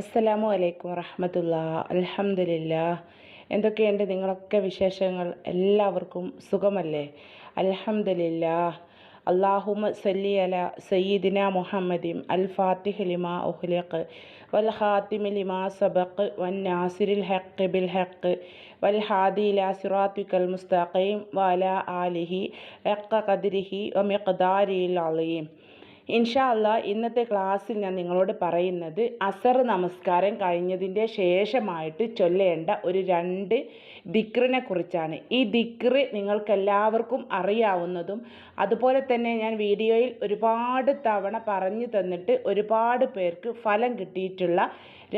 അസ്സലാമു അലൈക്കും വറഹമത്തുള്ള. അലഹമില്ല എന്തൊക്കെയുണ്ട് നിങ്ങളൊക്കെ വിശേഷങ്ങൾ? എല്ലാവർക്കും സുഖമല്ലേ? അലഹമില്ല അള്ളാഹുമ സല്ലി അല സയ്യിദിന മുഹമ്മദിം അൽ ഫാത്തിഹ് ലിമാ ഉഹ്ലിഖ് വൽ ഖാത്തിമി ലിമാ സബഖ് വൻ നാസിരിൽ ഹഖ് ബിൽ ഹഖ് വൽ ഹാദി ഇലാ സിറാത്തിക്കൽ മുസ്തഖീം വഅല ആലിഹി ഹഖ ഖദ്രിഹി വ മിഖ്ദാരിൽ അളീം ഇൻഷാ അല്ലാ ഇന്നത്തെ ക്ലാസ്സിൽ ഞാൻ നിങ്ങളോട് പറയുന്നത് അസർ നമസ്കാരം കഴിഞ്ഞതിന്റെ ശേഷമായിട്ട് ചൊല്ലേണ്ട ഒരു രണ്ട് ദിക്റിനെ കുറിച്ചാണ്. ഈ ദിക്റ് നിങ്ങൾക്കെല്ലാവർക്കും അറിയാവുന്നതും അതുപോലെ തന്നെ ഞാൻ വീഡിയോയിൽ ഒരുപാട് തവണ പറഞ്ഞു തന്നിട്ട് ഒരുപാട് പേർക്ക് ഫലം കിട്ടിയിട്ടുള്ള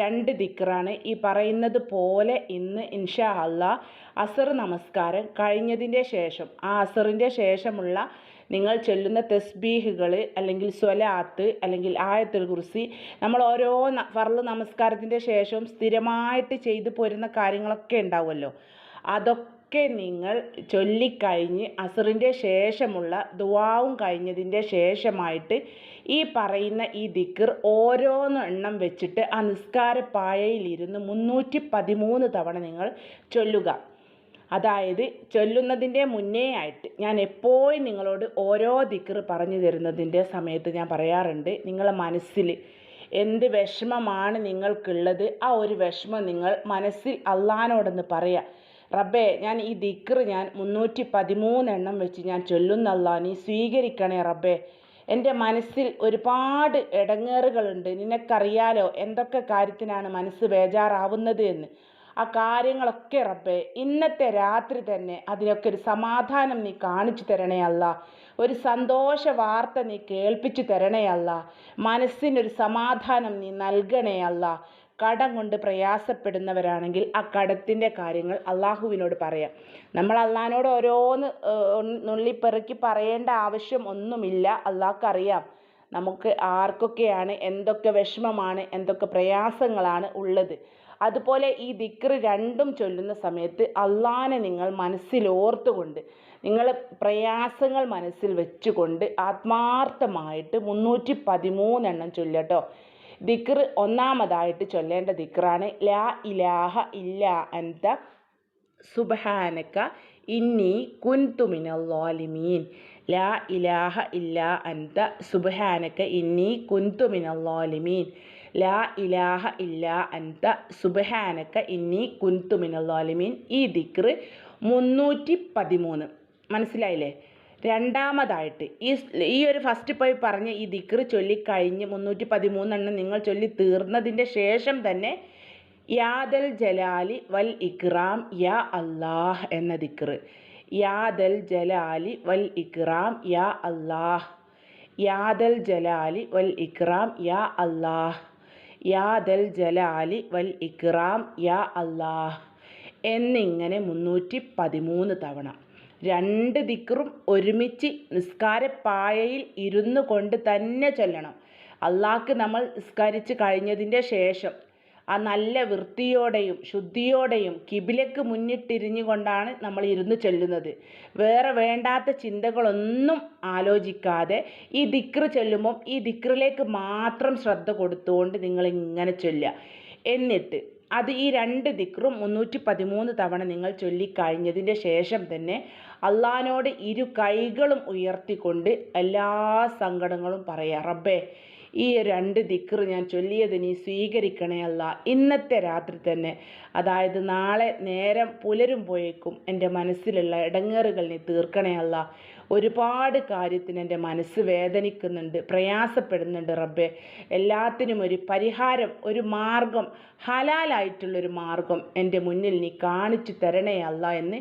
രണ്ട് ദിക്റാണ് ഈ പറയുന്നത് പോലെ ഇന്ന് ഇൻഷാ അല്ല അസർ നമസ്കാരം കഴിഞ്ഞതിന്റെ ശേഷം. ആ അസറിന്റെ ശേഷമുള്ള നിങ്ങൾ ചൊല്ലുന്ന തസ്ബീഹുകൾ അല്ലെങ്കിൽ സ്വലാത്ത് അല്ലെങ്കിൽ ആയത്തുൽ കുറിച്ച് നമ്മൾ ഓരോ ഫർൾ നമസ്കാരത്തിന്റെ ശേഷവും സ്ഥിരമായിട്ട് ചെയ്തു പോരുന്ന കാര്യങ്ങളൊക്കെ ഉണ്ടാവുമല്ലോ. അതൊക്കെ നിങ്ങൾ ചൊല്ലിക്കഴിഞ്ഞ് അസറിന്റെ ശേഷമുള്ള ദുവാവും കഴിഞ്ഞതിന്റെ ശേഷമായിട്ട് ഈ പറയുന്ന ഈ ദിക്കർ ഓരോന്ന് എണ്ണം വെച്ചിട്ട് ആ നിസ്കാരപ്പായയിലിരുന്ന് മുന്നൂറ്റി പതിമൂന്ന് തവണ നിങ്ങൾ ചൊല്ലുക. അതായത് ചൊല്ലുന്നതിന്റെ മുന്നേ ആയിട്ട് ഞാൻ എപ്പോഴും നിങ്ങളോട് ഓരോ ദിക്കർ പറഞ്ഞു തരുന്നതിന്റെ സമയത്ത് ഞാൻ പറയാറുണ്ട് നിങ്ങളെ മനസ്സിൽ എന്ത് വിഷമമാണ് നിങ്ങൾക്കുള്ളത് ആ ഒരു വിഷമം നിങ്ങൾ മനസ്സിൽ അള്ളഹാനോടൊന്ന് പറയുക റബ്ബേ ഞാൻ ഈ ദിക്കർ ഞാൻ മുന്നൂറ്റി പതിമൂന്നെണ്ണം വെച്ച് ഞാൻ ചൊല്ലുന്നല്ല നീ സ്വീകരിക്കണേ റബ്ബേ. എന്റെ മനസ്സിൽ ഒരുപാട് ഇടങ്ങേറുകളുണ്ട് നിനക്കറിയാലോ എന്തൊക്കെ കാര്യത്തിനാണ് മനസ്സ് ബേജാറാവുന്നത് എന്ന്. ആ കാര്യങ്ങളൊക്കെ റബ്ബേ ഇന്നത്തെ രാത്രി തന്നെ അതിനൊക്കെ ഒരു സമാധാനം നീ കാണിച്ചു തരണേ അല്ല. ഒരു സന്തോഷ വാർത്ത നീ കേൾപ്പിച്ചു തരണേ അല്ല. മനസ്സിനൊരു സമാധാനം നീ നൽകണേ അല്ല. കടം കൊണ്ട് പ്രയാസപ്പെടുന്നവരാണെങ്കിൽ ആ കടത്തിന്റെ കാര്യങ്ങൾ അള്ളാഹുവിനോട് പറയാം. നമ്മൾ അള്ളാഹിനോട് ഓരോന്ന് നുള്ളിപ്പെറുക്കി പറയേണ്ട ആവശ്യം ഒന്നുമില്ല. അള്ളാഹ്ക്കറിയാം നമുക്ക് ആർക്കൊക്കെയാണ് എന്തൊക്കെ വിഷമമാണ് എന്തൊക്കെ പ്രയാസങ്ങളാണ് ഉള്ളത്. അതുപോലെ ഈ ദിക്ർ രണ്ടും ചൊല്ലുന്ന സമയത്ത് അള്ളാനെ നിങ്ങൾ മനസ്സിലോർത്തുകൊണ്ട് നിങ്ങൾ പ്രയാസങ്ങൾ മനസ്സിൽ വെച്ചുകൊണ്ട് ആത്മാർത്ഥമായിട്ട് മുന്നൂറ്റി പതിമൂന്നെണ്ണം ചൊല്ലട്ടോ. ദിക്ർ ഒന്നാമതായിട്ട് ചൊല്ലേണ്ട ദിക്റാണ് ലാ ഇലാഹ ഇല്ല അൻത സുബ്ഹാനക ഇന്നി കുൻതു മിനൽ ളാലിമീൻ ലാ ഇലാഹ ഇല്ല അൻത സുബ്ഹാനക ഇന്നി കുൻതു മിനൽ ളാലിമീൻ ലാ ഇലാഹ ഇല്ലാ അൻത സുബ്ഹാനക ഇന്നി കുൻതു മിനൽ ളാലിമീൻ ഈ ദിക്ർ മുന്നൂറ്റി പതിമൂന്ന് മനസ്സിലായില്ലേ? രണ്ടാമതായിട്ട് ഈ ഈ ഒരു ഫസ്റ്റ് പോയി പറഞ്ഞ ഈ ദിക്ർ ചൊല്ലിക്കഴിഞ്ഞ് മുന്നൂറ്റി പതിമൂന്നെണ്ണം നിങ്ങൾ ചൊല്ലി തീർന്നതിന്റെ ശേഷം തന്നെ യാദൽ ജലാലി വൽ ഇക്റാം യാ അല്ലാഹ് എന്ന ദിക്ർ യാദൽ ജലാലി വൽ ഇക്റാം യാ അല്ലാഹ്. യാദൽ ജലാലി വൽ ഇക്റാം യാ അല്ലാഹ്. യാദൽ ജലാലി വൽ ഇക്റാം യാ അല്ലാഹ്. എന്നിങ്ങനെ മുന്നൂറ്റി പതിമൂന്ന് തവണ. രണ്ട് ദിക്റും ഒരുമിച്ച് നിസ്കാരപ്പായയിൽ ഇരുന്നു കൊണ്ട് തന്നെ ചൊല്ലണം. അള്ളാഹ്ക്ക് നമ്മൾ നിസ്കരിച്ച് കഴിഞ്ഞതിന്റെ ശേഷം ആ നല്ല വൃത്തിയോടെയും ശുദ്ധിയോടെയും കിബിലക്ക് മുന്നിട്ടിരിഞ്ഞു കൊണ്ടാണ് നമ്മൾ ഇരുന്ന് ചൊല്ലുന്നത്. വേറെ വേണ്ടാത്ത ചിന്തകളൊന്നും ആലോചിക്കാതെ ഈ ദിക്റ് ചൊല്ലുമ്പം ഈ ദിക്റിലേക്ക് മാത്രം ശ്രദ്ധ കൊടുത്തുകൊണ്ട് നിങ്ങൾ ഇങ്ങനെ ചൊല്ലുക. എന്നിട്ട് അത് ഈ രണ്ട് ദിക്റും മുന്നൂറ്റി പതിമൂന്ന് തവണ നിങ്ങൾ ചൊല്ലിക്കഴിഞ്ഞതിന്റെ ശേഷം തന്നെ അള്ളഹാനോട് ഇരു കൈകളും ഉയർത്തിക്കൊണ്ട് എല്ലാ സങ്കടങ്ങളും പറയാം. റബ്ബേ ഈ രണ്ട് ദിക്കർ ഞാൻ ചൊല്ലിയത് നീ സ്വീകരിക്കണേ അല്ല. ഇന്നത്തെ രാത്രി തന്നെ. അതായത് നാളെ നേരം പുലരുമ്പോഴേക്കും എന്റെ മനസ്സിലുള്ള ഇടങ്ങേറുകൾ നീ തീർക്കണേ അല്ല. ഒരുപാട് കാര്യത്തിന് എന്റെ മനസ്സ് വേദനിക്കുന്നുണ്ട് പ്രയാസപ്പെടുന്നുണ്ട് റബ്ബെ. എല്ലാത്തിനും ഒരു പരിഹാരം ഒരു മാർഗം ഹലാലായിട്ടുള്ളൊരു മാർഗം എന്റെ മുന്നിൽ നീ കാണിച്ചു തരണേ അല്ല എന്ന്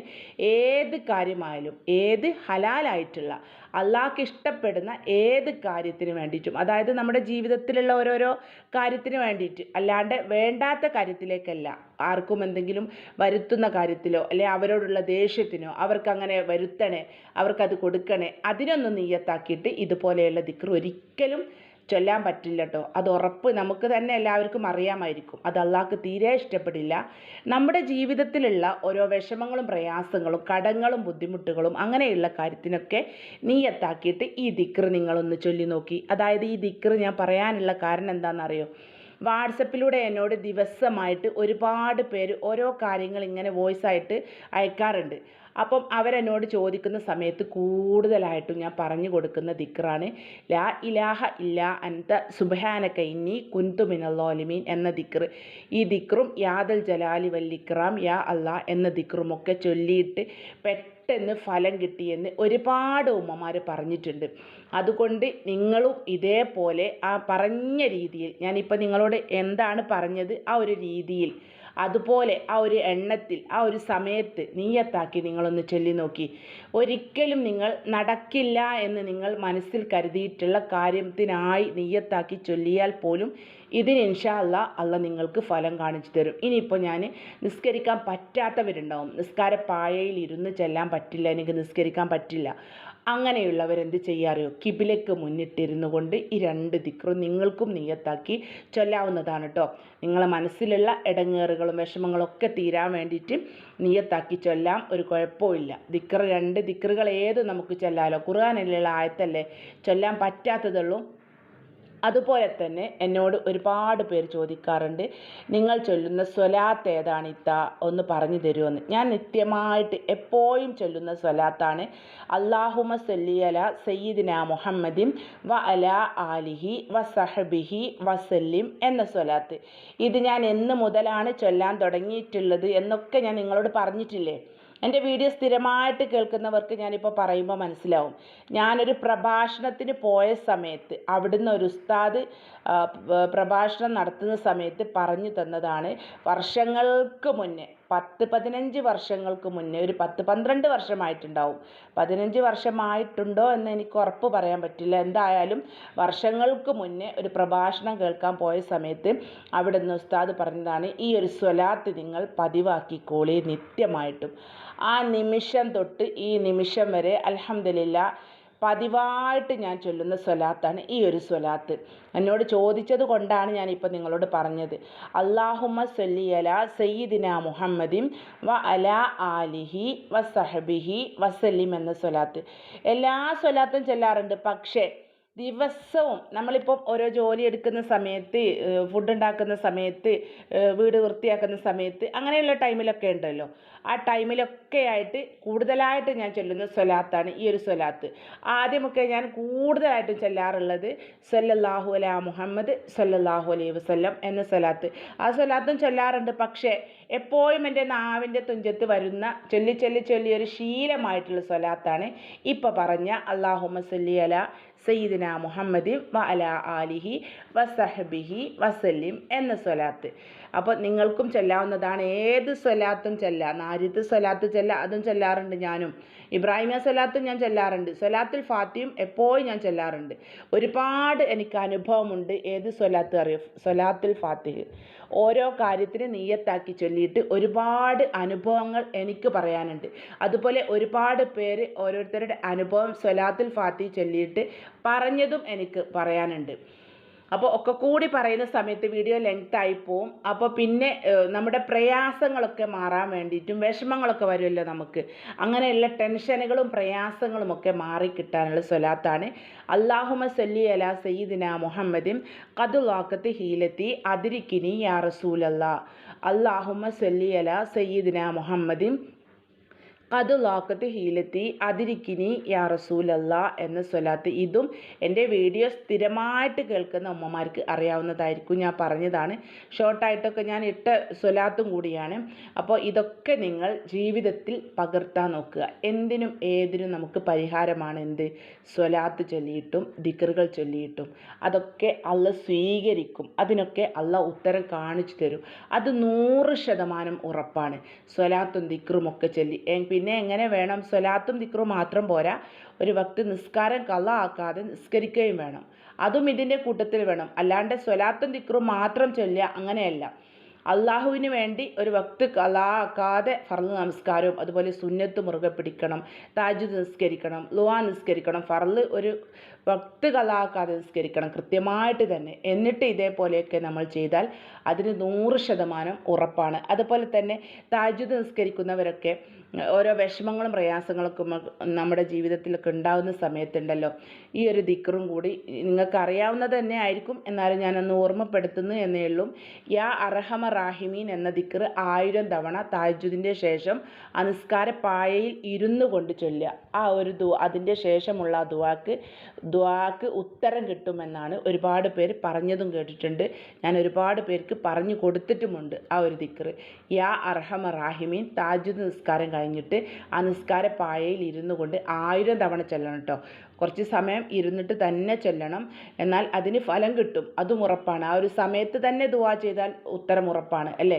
ഏത് കാര്യമായാലും ഏത് ഹലാലായിട്ടുള്ള അള്ളാഹ്ക്ക് ഇഷ്ടപ്പെടുന്ന ഏത് കാര്യത്തിന് വേണ്ടിയിട്ടും അതായത് നമ്മുടെ ജീവിതത്തിലുള്ള ഓരോരോ കാര്യത്തിന് വേണ്ടിയിട്ട് അല്ലാണ്ട് വേണ്ടാത്ത കാര്യത്തിലേക്കല്ല. ആർക്കും എന്തെങ്കിലും വരുത്തുന്ന കാര്യത്തിലോ അല്ലെ അവരോടുള്ള ദേഷ്യത്തിനോ അവർക്കങ്ങനെ വരുത്തണേ അവർക്കത് കൊടുക്കണേ അതിനൊന്നും നീയത്താക്കിയിട്ട് ഇതുപോലെയുള്ള ദിക്ർ ഒരിക്കലും ചൊല്ലാൻ പറ്റില്ല കേട്ടോ അത് ഉറപ്പ് നമുക്ക് തന്നെ എല്ലാവർക്കും അറിയാമായിരിക്കും. അത് അള്ളാഹ്ക്ക് തീരെ ഇഷ്ടപ്പെടില്ല. നമ്മുടെ ജീവിതത്തിലുള്ള ഓരോ വിഷമങ്ങളും പ്രയാസങ്ങളും കടങ്ങളും ബുദ്ധിമുട്ടുകളും അങ്ങനെയുള്ള കാര്യത്തിനൊക്കെ നീയത്താക്കിയിട്ട് ഈ ദിക്ർ നിങ്ങളൊന്ന് ചൊല്ലി നോക്കി അതായത് ഈ ദിക്ർ ഞാൻ പറയാനുള്ള കാരണം എന്താണെന്നറിയോ? വാട്സപ്പിലൂടെ എന്നോട് ദിവസമായിട്ട് ഒരുപാട് പേര് ഓരോ കാര്യങ്ങൾ ഇങ്ങനെ വോയിസ് ആയിട്ട് അയക്കാറുണ്ട്. അപ്പം അവരെന്നോട് ചോദിക്കുന്ന സമയത്ത് കൂടുതലായിട്ടും ഞാൻ പറഞ്ഞു കൊടുക്കുന്ന ദിക്റാണ് ലാ ഇലാഹ ഇല്ല അൻത സുബഹാനക ഇന്നി കുന്തു മിനല്ലോലിമീൻ എന്ന ദിക്ർ ഈ ദിക്റും യാദൽ ജലാലി വല്ലിക്റാം യാ അല്ലാ എന്ന ദിക്റുമൊക്കെ ചൊല്ലിയിട്ട് പെട്ടെന്ന് ഫലം കിട്ടിയെന്ന് ഒരുപാട് ഉമ്മമാർ പറഞ്ഞിട്ടുണ്ട്. അതുകൊണ്ട് നിങ്ങളും ഇതേപോലെ ആ പറഞ്ഞ രീതിയിൽ ഞാനിപ്പോൾ നിങ്ങളോട് എന്താണ് പറഞ്ഞത് ആ ഒരു രീതിയിൽ അതുപോലെ ആ ഒരു എണ്ണത്തിൽ ആ ഒരു സമയത്ത് നീയത്താക്കി നിങ്ങളൊന്ന് ചൊല്ലി നോക്കി. ഒരിക്കലും നിങ്ങൾ നടക്കില്ല എന്ന് നിങ്ങൾ മനസ്സിൽ കരുതിയിട്ടുള്ള കാര്യത്തിനായി നെയ്യത്താക്കി ചൊല്ലിയാൽ പോലും ഇതിന് ഇൻഷാ അല്ല അല്ല നിങ്ങൾക്ക് ഫലം കാണിച്ചു തരും. ഇനിയിപ്പോൾ ഞാൻ നിസ്കരിക്കാൻ പറ്റാത്തവരുണ്ടാവും. നിസ്കാര പായയിൽ ഇരുന്ന് ചെല്ലാൻ പറ്റില്ല എനിക്ക് നിസ്കരിക്കാൻ പറ്റില്ല. അങ്ങനെയുള്ളവരെന്ത് ചെയ്യാറിയോ കിബിലേക്ക് മുന്നിട്ടിരുന്നു കൊണ്ട് ഈ രണ്ട് ദിക്റും നിങ്ങൾക്കും നെയ്യത്താക്കി ചൊല്ലാവുന്നതാണ് കേട്ടോ നിങ്ങളെ മനസ്സിലുള്ള ഇടങ്ങേറുകളും വിഷമങ്ങളൊക്കെ തീരാൻ വേണ്ടിയിട്ട് നെയ്യത്താക്കി ചൊല്ലാം ഒരു കുഴപ്പമില്ല ദിക്റ് രണ്ട് ദിക്റുകൾ ഏത് നമുക്ക് ചൊല്ലാലോ? ഖുർആാനിലുള്ള ആയത്തല്ലേ ചൊല്ലാൻ പറ്റാത്തതുള്ളൂ? അതുപോലെ തന്നെ എന്നോട് ഒരുപാട് പേര് ചോദിക്കാറുണ്ട് നിങ്ങൾ ചൊല്ലുന്ന സ്വലാത്ത് ഏതാണ് ഇത്ത? ഒന്ന് പറഞ്ഞു തരുമെന്ന് ഞാൻ നിത്യമായിട്ട് എപ്പോഴും ചൊല്ലുന്ന സ്വലാത്താണ് അള്ളാഹുമ സല്ലി അല സയ്യിദിന മുഹമ്മദിൻ വ അല ആലിഹി വ സഹബിഹി വസല്ലിം എന്ന സ്വലാത്ത്. ഇത് ഞാൻ എന്ന് മുതലാണ് ചൊല്ലാൻ തുടങ്ങിയിട്ടുള്ളത് എന്നൊക്കെ ഞാൻ നിങ്ങളോട് പറഞ്ഞിട്ടില്ലേ? എന്റെ വീഡിയോ സ്ഥിരമായിട്ട് കേൾക്കുന്നവർക്ക് ഞാനിപ്പോൾ പറയുമ്പോൾ മനസ്സിലാവും. ഞാനൊരു പ്രഭാഷണത്തിന് പോയ സമയത്ത് അവിടുന്ന് ഒരു ഉസ്താദ് പ്രഭാഷണം നടത്തുന്ന സമയത്ത് പറഞ്ഞു തന്നതാണ് വർഷങ്ങൾക്ക് മുന്നേ പത്ത് പതിനഞ്ച് വർഷങ്ങൾക്ക് മുന്നേ ഒരു പത്ത് പന്ത്രണ്ട് വർഷമായിട്ടുണ്ടാവും. പതിനഞ്ച് വർഷമായിട്ടുണ്ടോ എന്ന് എനിക്ക് ഉറപ്പ് പറയാൻ പറ്റില്ല. എന്തായാലും വർഷങ്ങൾക്ക് മുന്നേ ഒരു പ്രഭാഷണം കേൾക്കാൻ പോയ സമയത്ത് അവിടെ നിന്ന് ഉസ്താദ് പറഞ്ഞതാണ് ഈ ഒരു സ്വലാത്ത് നിങ്ങൾ പതിവാക്കിക്കോളി നിത്യമായിട്ടും. ആ നിമിഷം തൊട്ട് ഈ നിമിഷം വരെ അൽഹംദുലില്ല പതിവായിട്ട് ഞാൻ ചൊല്ലുന്ന സ്വലാത്താണ് ഈ ഒരു സ്വലാത്ത്. എന്നോട് ചോദിച്ചത് കൊണ്ടാണ് ഞാനിപ്പോൾ നിങ്ങളോട് പറഞ്ഞത്. അള്ളാഹുമ്മ സല്ലി അല സയ്യിദിന മുഹമ്മദിൻ വ അല ആലിഹി വ സഹബിഹി വസല്ലിം എന്ന സ്വലാത്ത്. എല്ലാ സ്വലാത്തും ചൊല്ലാറുണ്ട്. പക്ഷേ ദിവസവും നമ്മളിപ്പം ഓരോ ജോലി എടുക്കുന്ന സമയത്ത് ഫുഡ് ഉണ്ടാക്കുന്ന സമയത്ത് വീട് വൃത്തിയാക്കുന്ന സമയത്ത് അങ്ങനെയുള്ള ടൈമിലൊക്കെ ഉണ്ടല്ലോ. ആ ടൈമിലൊക്കെ ആയിട്ട് കൂടുതലായിട്ട് ഞാൻ ചൊല്ലുന്ന സ്വലാത്താണ് ഈ ഒരു സ്വലാത്ത്. ആദ്യമൊക്കെ ഞാൻ കൂടുതലായിട്ടും ചൊല്ലാറുള്ളത് സല്ലല്ലാഹു അല മുഹമ്മദ് സല്ലല്ലാഹു അലൈഹി വസല്ലം എന്ന സ്വലാത്ത്. ആ സ്വലാത്തും ചൊല്ലാറുണ്ട് പക്ഷേ എപ്പോഴും എന്റെ നാവിന്റെ തുഞ്ചത്ത് വരുന്ന ചൊല്ലി ചൊല്ലി ചൊല്ലി ഒരു ശീലമായിട്ടുള്ള സ്വലാത്താണ് ഇപ്പോൾ പറഞ്ഞ അള്ളാഹുമ സല്ലി അല സയ്യിദിന മുഹമ്മദ് വ അല ആലിഹി വസഹബിഹി വസല്ലിം എന്ന സ്വലാത്ത്. അപ്പോൾ നിങ്ങൾക്കും ചൊല്ലാവുന്നതാണ്. ഏത് സ്വലാത്തും ചൊല്ലാം. നാരിത്ത് സ്വലാത്ത് ചൊല്ല അതും ചൊല്ലാറുണ്ട് ഞാനും. ഇബ്രാഹിമ സ്വലാത്തും ഞാൻ ചൊല്ലാറുണ്ട്. സ്വലാത്തിൽ ഫാത്തിയും എപ്പോഴും ഞാൻ ചൊല്ലാറുണ്ട്. ഒരുപാട് എനിക്ക് അനുഭവമുണ്ട് ഏത് സ്വലാത്ത് അറിയോ? സ്വലാത്തുൽ ഫാത്തിഹ്. ഓരോ കാര്യത്തിന് നീയത്താക്കി ചൊല്ലിയിട്ട് ഒരുപാട് അനുഭവങ്ങൾ എനിക്ക് പറയാനുണ്ട്. അതുപോലെ ഒരുപാട് പേര് ഓരോരുത്തരുടെ അനുഭവം സ്വലാത്തുൽ ഫാത്തി ചൊല്ലിയിട്ട് പറഞ്ഞതും എനിക്ക് പറയാനുണ്ട്. അപ്പോൾ ഒക്കെ കൂടി പറയുന്ന സമയത്ത് വീഡിയോ ലെങ്ത് ആയി പോവും. അപ്പോൾ പിന്നെ നമ്മുടെ പ്രയാസങ്ങളൊക്കെ മാറാൻ വേണ്ടിയിട്ടും വിഷമങ്ങളൊക്കെ വരുമല്ലോ നമുക്ക്. അങ്ങനെയുള്ള ടെൻഷനുകളും പ്രയാസങ്ങളും ഒക്കെ മാറിക്കിട്ടാനുള്ള സ്വലാത്താണ്. അള്ളാഹുമ സല്ലി അല സയ്യിദിന മുഹമ്മദിൻ കതുലാക്കത്ത് ഹീലത്തി അതിരിക്കിനി യാ റസൂലല്ലാ. അള്ളാഹുമ സല്ലി അല സയ്യിദിന മുഹമ്മദിൻ കത് ലാക്കത്ത് ഹീലത്തി. അതിരിക്കിനി യാ റസൂലല്ല എന്ന സ്വലാത്ത്. ഇതും എന്റെ വീഡിയോ സ്ഥിരമായിട്ട് കേൾക്കുന്ന ഉമ്മമാർക്ക് അറിയാവുന്നതായിരിക്കും. ഞാൻ പറഞ്ഞതാണ്. ഷോർട്ടായിട്ടൊക്കെ ഞാൻ ഇട്ട സ്വലാത്തും കൂടിയാണ്. അപ്പോൾ ഇതൊക്കെ നിങ്ങൾ ജീവിതത്തിൽ പകർത്താൻ നോക്കുക. എന്തിനും ഏതിനും നമുക്ക് പരിഹാരമാണ് എന്ത്? സ്വലാത്ത് ചൊല്ലിയിട്ടും ദിക്കറുകൾ ചൊല്ലിയിട്ടും. അതൊക്കെ അള്ള സ്വീകരിക്കും. അതിനൊക്കെ അള്ള ഉത്തരം കാണിച്ചു തരും. അത് നൂറ് ശതമാനം ഉറപ്പാണ്. സ്വലാത്തും ദിക്കറും ഒക്കെ ചൊല്ലി. പിന്നെ എങ്ങനെ വേണം? സ്വലാത്തും ദിക്റും മാത്രം പോരാ. ഒരു ഭക്തി നിസ്കാരം കള്ള ആക്കാതെ നിസ്കരിക്കുകയും വേണം. അതും ഇതിന്റെ കൂട്ടത്തിൽ വേണം. അല്ലാണ്ട് സ്വലാത്തും ദിക്റും മാത്രം ചൊല്ലുക അങ്ങനെയല്ല. അള്ളാഹുവിന് വേണ്ടി ഒരു വക്ത് കലാക്കാതെ ഫർൾ നമസ്കാരവും അതുപോലെ സുന്നത്ത് മുറുകെ പിടിക്കണം താജ് നിസ്കരിക്കണം ലുവാ നിസ്കരിക്കണം ഫർൾ ഒരു വക്ത് കലാക്കാതെ നിസ്കരിക്കണം. കൃത്യമായിട്ട് തന്നെ എന്നിട്ട് ഇതേപോലെയൊക്കെ നമ്മൾ ചെയ്താൽ അതിന് നൂറ് ശതമാനം ഉറപ്പാണ്. അതുപോലെ തന്നെ താജുദ് നിസ്കരിക്കുന്നവരൊക്കെ ഓരോ വിഷമങ്ങളും പ്രയാസങ്ങളൊക്കെ നമ്മുടെ ജീവിതത്തിലൊക്കെ ഉണ്ടാകുന്ന സമയത്തുണ്ടല്ലോ. ഈ ഒരു ദിക്കറും കൂടി നിങ്ങൾക്ക് അറിയാവുന്നത് തന്നെ ആയിരിക്കും. എന്നാലും ഞാനൊന്ന് ഓർമ്മപ്പെടുത്തുന്നു എന്നേ ഉള്ളൂ. യാ അർഹമ റാഹിമീൻ എന്ന ദിക്കർ ആയിരം തവണ താജുദിന്റെ ശേഷം അനുസ്കാര പായയിൽ ഇരുന്നു കൊണ്ട് ചൊല്ലുക. ആ ഒരു ദു അതിന്റെ ശേഷമുള്ള ദുവാക്ക് ദുവാക്ക് ഉത്തരം കിട്ടുമെന്നാണ് ഒരുപാട് പേര് പറഞ്ഞതും കേട്ടിട്ടുണ്ട്. ഞാൻ ഒരുപാട് പേർക്ക് പറഞ്ഞു കൊടുത്തിട്ടുമുണ്ട് ആ ഒരു ദിക്കർ യാ അർഹമ റാഹിമീൻ താജുദ് നിസ്കാരം കഴിഞ്ഞിട്ട് ആ നിസ്കാര പായയിൽ ഇരുന്നു കൊണ്ട് ആയിരം തവണ ചെല്ലണം കേട്ടോ കുറച്ച് സമയം ഇരുന്നിട്ട് തന്നെ ചെല്ലണം. എന്നാൽ അതിന് ഫലം കിട്ടും. അതും ഉറപ്പാണ്. ആ ഒരു സമയത്ത് തന്നെ ദുവാ ചെയ്താൽ ഉത്തരം ഉറപ്പാണ് അല്ലേ?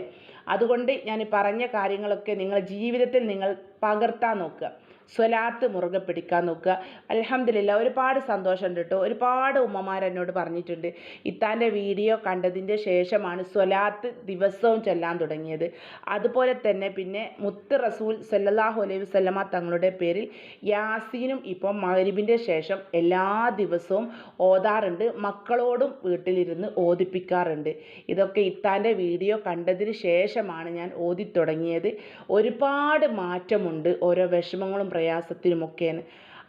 അതുകൊണ്ട് ഞാൻ പറഞ്ഞ കാര്യങ്ങളൊക്കെ നിങ്ങളുടെ ജീവിതത്തിൽ നിങ്ങൾ പകർത്താൻ നോക്കുക. സ്വലാത്ത് മുറുകെ പിടിക്കാൻ നോക്കുക. അലഹമില്ല ഒരുപാട് സന്തോഷമുണ്ട് കേട്ടോ. ഒരുപാട് ഉമ്മമാർ എന്നോട് പറഞ്ഞിട്ടുണ്ട്. ഇത്താന്റെ വീഡിയോ കണ്ടതിന്റെ ശേഷമാണ് സ്വലാത്ത് ദിവസവും ചെല്ലാൻ തുടങ്ങിയത്. അതുപോലെ തന്നെ പിന്നെ മുത്ത് റസൂൽ സല്ലാഹു അലൈഹി വസ്ലമ തങ്ങളുടെ പേരിൽ യാസീനും ഇപ്പം മഹരിബിന്റെ ശേഷം എല്ലാ ദിവസവും ഓതാറുണ്ട്. മക്കളോടും വീട്ടിലിരുന്ന് ഓതിപ്പിക്കാറുണ്ട്. ഇതൊക്കെ ഇത്താന്റെ വീഡിയോ കണ്ടതിന് ശേഷമാണ് ഞാൻ ഓതി തുടങ്ങിയത് ഒരുപാട് മാറ്റമുണ്ട്. ഓരോ വിഷമങ്ങളും പ്രയാസത്തിനുമൊക്കെയാണ്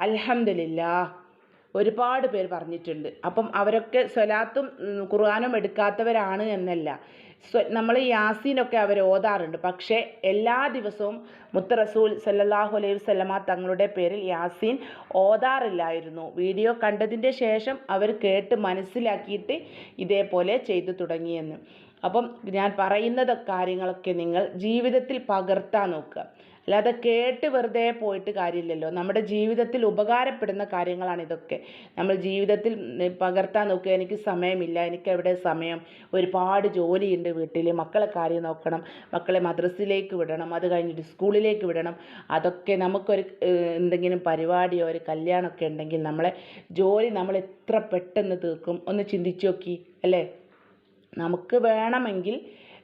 അലഹമില്ല ഒരുപാട് പേര് പറഞ്ഞിട്ടുണ്ട്. അപ്പം അവരൊക്കെ സ്വലാത്തും ഖുർആാനും എടുക്കാത്തവരാണ് എന്നല്ല. നമ്മൾ യാസീനൊക്കെ അവർ ഓതാറുണ്ട്. പക്ഷേ എല്ലാ ദിവസവും മുത്ത റസൂൽ സല്ലല്ലാഹു അലൈഹി വസല്ലമ തങ്ങളുടെ പേരിൽ യാസീൻ ഓതാറില്ലായിരുന്നു. വീഡിയോ കണ്ടതിന്റെ ശേഷം അവർ കേട്ട് മനസ്സിലാക്കിയിട്ട് ഇതേപോലെ ചെയ്തു തുടങ്ങിയെന്ന്. അപ്പം ഞാൻ പറയുന്നത് കാര്യങ്ങളൊക്കെ നിങ്ങൾ ജീവിതത്തിൽ പകർത്താൻ നോക്കുക. അല്ലാതെ കേട്ട് വെറുതെ പോയിട്ട് കാര്യമില്ലല്ലോ. നമ്മുടെ ജീവിതത്തിൽ ഉപകാരപ്പെടുന്ന കാര്യങ്ങളാണ് ഇതൊക്കെ. നമ്മൾ ജീവിതത്തിൽ പകർത്താൻ നോക്കുക എനിക്ക് സമയമില്ല എനിക്ക് എവിടെ സമയം ഒരുപാട് ജോലിയുണ്ട് വീട്ടിൽ മക്കളെ കാര്യം നോക്കണം മക്കളെ മദ്രസയിലേക്ക് വിടണം അത് കഴിഞ്ഞിട്ട് സ്കൂളിലേക്ക് വിടണം. അതൊക്കെ നമുക്കൊരു എന്തെങ്കിലും പരിപാടിയോ ഒരു കല്യാണമൊക്കെ ഉണ്ടെങ്കിൽ നമ്മളെ ജോലി നമ്മൾ എത്ര പെട്ടെന്ന് തീർക്കും? ഒന്ന് ചിന്തിച്ചു നോക്കി അല്ലേ? നമുക്ക് വേണമെങ്കിൽ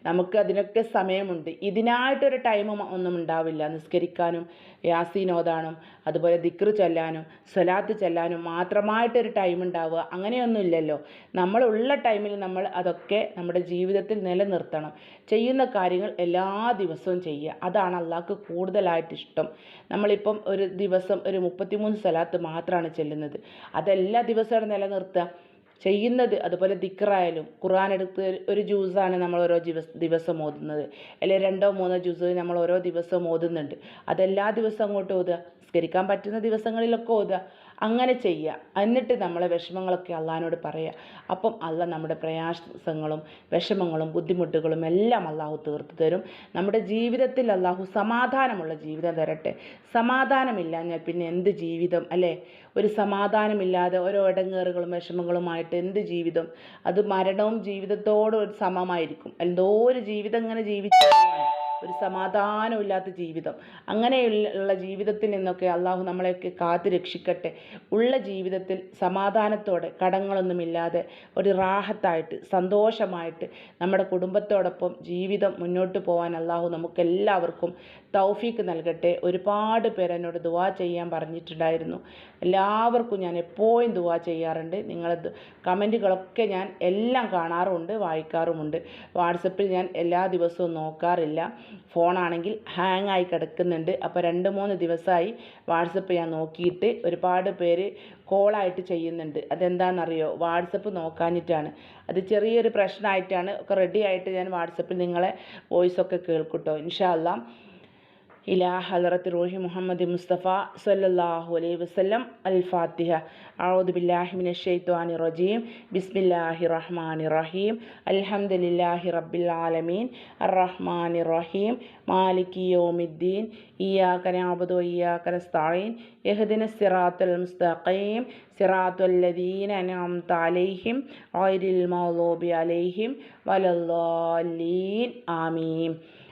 നമുക്ക് അതിനൊക്കെ സമയമുണ്ട്. ഇതിനായിട്ടൊരു ടൈം ഒന്നും ഉണ്ടാവില്ല. നിസ്കരിക്കാനും യാസീൻ ഓതാനും അതുപോലെ ദിക്റ് ചൊല്ലാനും സ്വലാത്ത് ചൊല്ലാനും മാത്രമായിട്ടൊരു ടൈം ഉണ്ടാവുക. അങ്ങനെയൊന്നും ഇല്ലല്ലോ. നമ്മളുള്ള ടൈമിൽ നമ്മൾ അതൊക്കെ നമ്മുടെ ജീവിതത്തിൽ നിലനിർത്തണം. ചെയ്യുന്ന കാര്യങ്ങൾ എല്ലാ ദിവസവും ചെയ്യുക. അതാണ് അള്ളാഹ്ക്ക് കൂടുതലായിട്ട് ഇഷ്ടം. നമ്മളിപ്പം ഒരു ദിവസം ഒരു മുപ്പത്തിമൂന്ന് സ്വലാത്ത് മാത്രമാണ് ചെല്ലുന്നത്. അതെല്ലാ ദിവസവും നിലനിർത്തുക. ചെയ്യുന്നത്. അതുപോലെ ദിക്റായാലും ഖുർആൻ എടുത്ത് ഒരു ജ്യൂസാണ് നമ്മൾ ഓരോ ദിവസ ഓതുന്നത്. അല്ലെങ്കിൽ രണ്ടോ മൂന്നോ ജ്യൂസ് നമ്മൾ ഓരോ ദിവസവും ഓതുന്നുണ്ട്. അതെല്ലാ ദിവസവും അങ്ങോട്ട് ഓതുക. നിസ്കരിക്കാൻ പറ്റുന്ന ദിവസങ്ങളിലൊക്കെ ഓതുക. അങ്ങനെ ചെയ്യുക. എന്നിട്ട് നമ്മളെ വിഷമങ്ങളൊക്കെ അള്ളഹാനോട് പറയുക. അപ്പം അള്ള നമ്മുടെ പ്രയാസങ്ങളും വിഷമങ്ങളും ബുദ്ധിമുട്ടുകളും എല്ലാം അള്ളാഹു തീർത്തു തരും. നമ്മുടെ ജീവിതത്തിൽ അള്ളാഹു സമാധാനമുള്ള ജീവിതം തരട്ടെ. സമാധാനമില്ലാഞ്ഞാൽ പിന്നെ എന്ത് ജീവിതം? അല്ലേ? ഒരു സമാധാനമില്ലാതെ ഓരോ ഇടങ്ങേറുകളും വിഷമങ്ങളുമായിട്ട് എന്ത് ജീവിതം? അത് മരണവും ജീവിതത്തോട് ഒരു സമമായിരിക്കും. എന്തോ ഒരു ജീവിതം ഇങ്ങനെ ജീവിച്ചു ഒരു സമാധാനമില്ലാത്ത ജീവിതം. അങ്ങനെയുള്ള ജീവിതത്തിൽ നിന്നൊക്കെ അള്ളാഹു നമ്മളെയൊക്കെ കാത്തു രക്ഷിക്കട്ടെ. ഉള്ള ജീവിതത്തിൽ സമാധാനത്തോടെ കടങ്ങളൊന്നുമില്ലാതെ ഒരു റാഹത്തായിട്ട് സന്തോഷമായിട്ട് നമ്മുടെ കുടുംബത്തോടൊപ്പം ജീവിതം മുന്നോട്ട് പോകാൻ അള്ളാഹു നമുക്കെല്ലാവർക്കും തൗഫീക്ക് നൽകട്ടെ. ഒരുപാട് പേരെന്നോട് ദുവാ ചെയ്യാൻ പറഞ്ഞിട്ടുണ്ടായിരുന്നു. എല്ലാവർക്കും ഞാൻ എപ്പോഴും ദുവാ ചെയ്യാറുണ്ട്. നിങ്ങളെ കമന്റുകളൊക്കെ ഞാൻ എല്ലാം കാണാറുമുണ്ട് വായിക്കാറുമുണ്ട്. വാട്സപ്പിൽ ഞാൻ എല്ലാ ദിവസവും നോക്കാറില്ല. ഫോണാണെങ്കിൽ ഹാങ് ആയി കിടക്കുന്നുണ്ട്. അപ്പോൾ രണ്ട് മൂന്ന് ദിവസമായി വാട്സപ്പ് ഞാൻ നോക്കിയിട്ട് ഒരുപാട് പേര് കോളായിട്ട് ചെയ്യുന്നുണ്ട്. അതെന്താണെന്നറിയോ? വാട്സപ്പ് നോക്കാഞ്ഞിട്ടാണ്. അത് ചെറിയൊരു പ്രശ്നമായിട്ടാണ്. ഒക്കെ റെഡി ആയിട്ട് ഞാൻ വാട്സപ്പിൽ നിങ്ങളെ വോയിസൊക്കെ കേൾക്കൂട്ടോ ഇൻഷാ ഇലാ ഹലറത്ത് റോഹി മുഹമ്മദ് മുസ്തഫ സല്ലാഹു അലൈഹി വസ്ലം അൽ ഫാത്തിഹ ഔദുബില്ലാഹിമിൻ ഷെയ്ത്വാനി റജീം. ബിസ്മില്ലാഹി റഹ്മാൻ റഹീം. അൽഹംദുലില്ലാഹി റബ്ബിൽ ആലമീൻ. അർ അറഹ്മാൻ റഹീം. മാലിക് യോമിദ്ദീൻ. ഇയാക്കന അബുദോ ഇയാക്കന സ്ഥായീൻ എഹദിന സിറാത്തുൽ മുസ്തഖീം. സിറാത്തുൽ ലദീൻ അലൈഹിം. താലൈഹിം ഓയിരിൽ മൗലോബി അലൈഹിം. വലല്ലാലീൻ ആമീം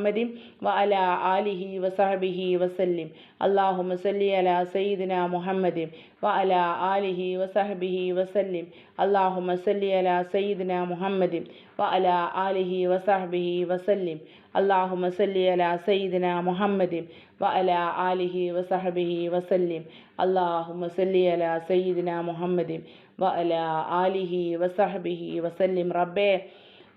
മുഹമ്മദിം വഅല ആലിഹി വസഹബിഹി വസല്ലിം. അള്ളാഹുമ സല്ലി അല സയ്യിദിന മുഹമ്മദിം വഅല ആലിഹി വസഹബിഹി വസല്ലിം. അള്ളാഹുമ സല്ലി അല സയ്യിദിന മുഹമ്മദിം വഅല ആലിഹി വസഹബിഹി വസല്ലിം. അള്ളാഹുമ സല്ലി അല സയ്യിദിന മുഹമ്മദിം വഅല ആലിഹി വസഹബിഹി വസല്ലിം. അള്ളാഹുമ സല്ലി അല സയ്യിദിന മുഹമ്മദിൻ വഅല ആലിഹി വസഹബിഹി വസല്ലിം. റബ്ബേ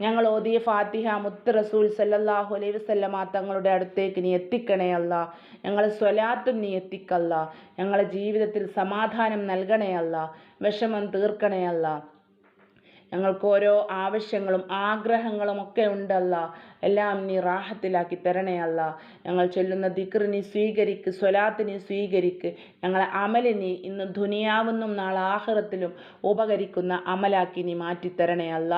ഞങ്ങൾ ഓതിയ ഫാത്തിഹ മുത്ത് റസൂൽ സല്ലാഹു അലൈഹി വസല്ലമ തങ്ങളുടെ അടുത്തേക്ക് നീ എത്തിക്കണേ അല്ല. ഞങ്ങളെ സ്വലാത്തും നീ എത്തിക്കല്ല. ഞങ്ങളെ ജീവിതത്തിൽ സമാധാനം നൽകണേ അല്ല. വിഷമം തീർക്കണേ അല്ല. ഞങ്ങൾക്ക് ഓരോ ആവശ്യങ്ങളും ആഗ്രഹങ്ങളും ഒക്കെ ഉണ്ടല്ല. എല്ലാം നീ റാഹത്തിലാക്കി തരണേ അല്ല. ഞങ്ങൾ ചൊല്ലുന്ന ദിക്ർ നീ സ്വീകരിക്ക് സ്വലാത്ത് നീ സ്വീകരിക്ക്. ഞങ്ങളെ അമലിനി ഇന്ന് ദുനിയാവുന്നും നാളെ ആഹ്റത്തിലും ഉപകരിക്കുന്ന അമലാക്കി നീ മാറ്റിത്തരണേ അല്ല.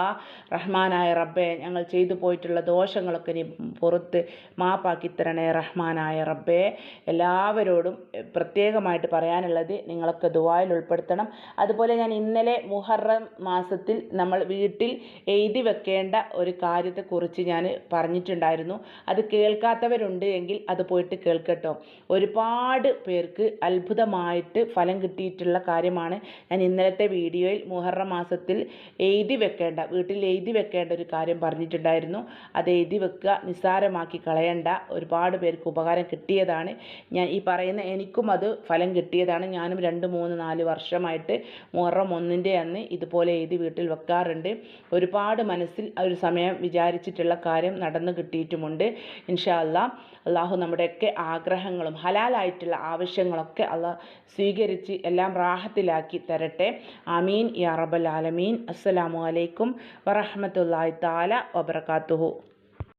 റഹ്മാനായ റബ്ബെ ഞങ്ങൾ ചെയ്തു പോയിട്ടുള്ള ദോഷങ്ങളൊക്കെ നീ പുറത്ത് മാപ്പാക്കി തരണേ റഹ്മാനായ റബ്ബെ. എല്ലാവരോടും പ്രത്യേകമായിട്ട് പറയാനുള്ളത് നിങ്ങളൊക്കെ ദുബായിൽ ഉൾപ്പെടുത്തണം. അതുപോലെ ഞാൻ ഇന്നലെ മുഹറം മാസത്തിൽ നമ്മൾ വീട്ടിൽ എഴുതി വെക്കേണ്ട ഒരു കാര്യത്തെക്കുറിച്ച് ഞാൻ പറഞ്ഞിട്ടുണ്ടായിരുന്നു. അത് കേൾക്കാത്തവരുണ്ട് എങ്കിൽ അത് പോയിട്ട് കേൾക്കട്ടോ. ഒരുപാട് പേർക്ക് അത്ഭുതമായിട്ട് ഫലം കിട്ടിയിട്ടുള്ള കാര്യമാണ് ഞാൻ ഇന്നലത്തെ വീഡിയോയിൽ മുഹറ മാസത്തിൽ എഴുതി വെക്കേണ്ട വീട്ടിൽ എഴുതി വെക്കേണ്ട ഒരു കാര്യം പറഞ്ഞിട്ടുണ്ടായിരുന്നു. അത് എഴുതി വെക്കുക നിസ്സാരമാക്കി കളയണ്ട. ഒരുപാട് പേർക്ക് ഉപകാരം കിട്ടിയതാണ്. ഞാൻ ഈ പറയുന്ന എനിക്കും അത് ഫലം കിട്ടിയതാണ്. ഞാനും രണ്ട് മൂന്ന് നാല് വർഷമായിട്ട് മുഹറം ഒന്നിന്റെ അന്ന് ഇതുപോലെ എഴുതി വീട്ടിൽ വെക്കാറുണ്ട്. ഒരുപാട് മനസ്സിൽ ഒരു സമയം വിചാരിച്ചിട്ടുള്ള കാര്യം നടന്നു കിട്ടിയിട്ടുമുണ്ട്. ഇൻഷാ അല്ലാ അള്ളാഹു നമ്മുടെയൊക്കെ ആഗ്രഹങ്ങളും ഹലാലായിട്ടുള്ള ആവശ്യങ്ങളൊക്കെ അള്ളാഹ് സ്വീകരിച്ച് എല്ലാം റാഹത്തിലാക്കി തരട്ടെ. ആമീൻ. യാ റബൽ ആലമീൻ. അസ്സലാമു അലൈക്കും വറഹമത്തല്ലാഹി താല വബർക്കാത്തുഹു